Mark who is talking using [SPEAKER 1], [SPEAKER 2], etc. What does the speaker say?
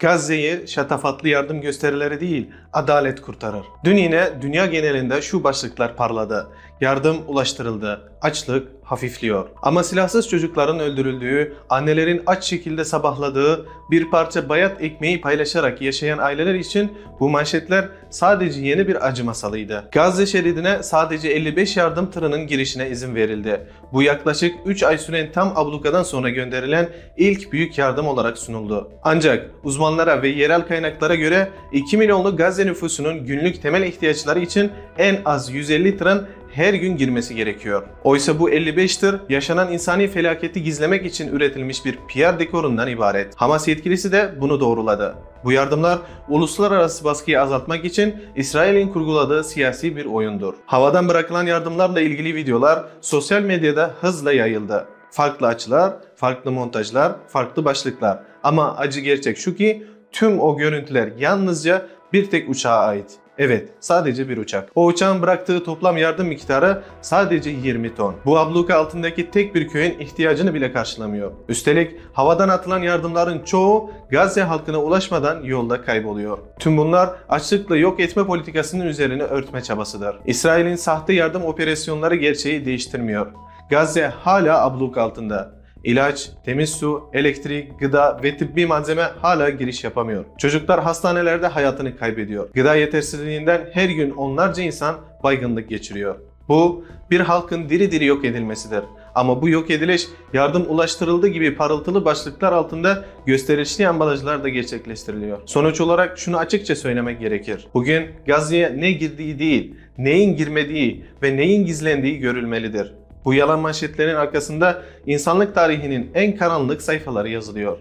[SPEAKER 1] Gazze'yi şatafatlı yardım gösterileri değil, adalet kurtarır. Dün yine dünya genelinde şu başlıklar parladı. Yardım ulaştırıldı, açlık hafifliyor. Ama silahsız çocukların öldürüldüğü, annelerin aç şekilde sabahladığı, bir parça bayat ekmeği paylaşarak yaşayan aileler için bu manşetler sadece yeni bir acı masalıydı. Gazze şeridine sadece 55 yardım tırının girişine izin verildi. Bu yaklaşık 3 ay süren tam ablukadan sonra gönderilen ilk büyük yardım olarak sunuldu. Ancak uzmanlara ve yerel kaynaklara göre 2 milyonlu Gazze nüfusunun günlük temel ihtiyaçları için en az 150 tırın her gün girmesi gerekiyor. Oysa bu 55 tır yaşanan insani felaketi gizlemek için üretilmiş bir PR dekorundan ibaret. Hamas yetkilisi de bunu doğruladı. Bu yardımlar uluslararası baskıyı azaltmak için İsrail'in kurguladığı siyasi bir oyundur. Havadan bırakılan yardımlarla ilgili videolar sosyal medyada hızla yayıldı. Farklı açılar, farklı montajlar, farklı başlıklar. Ama acı gerçek şu ki tüm o görüntüler yalnızca bir tek uçağa ait. Evet, sadece bir uçak. O uçağın bıraktığı toplam yardım miktarı sadece 20 ton. Bu abluka altındaki tek bir köyün ihtiyacını bile karşılamıyor. Üstelik havadan atılan yardımların çoğu Gazze halkına ulaşmadan yolda kayboluyor. Tüm bunlar açlıkla yok etme politikasının üzerine örtme çabasıdır. İsrail'in sahte yardım operasyonları gerçeği değiştirmiyor. Gazze hala abluk altında. İlaç, temiz su, elektrik, gıda ve tıbbi malzeme hala giriş yapamıyor. Çocuklar hastanelerde hayatını kaybediyor. Gıda yetersizliğinden her gün onlarca insan baygınlık geçiriyor. Bu bir halkın diri diri yok edilmesidir. Ama bu yok ediliş yardım ulaştırıldı gibi parıltılı başlıklar altında gösterişli ambalajlar da gerçekleştiriliyor. Sonuç olarak şunu açıkça söylemek gerekir. Bugün Gazze'ye ne girdiği değil, neyin girmediği ve neyin gizlendiği görülmelidir. Bu yalan manşetlerin arkasında insanlık tarihinin en karanlık sayfaları yazılıyor.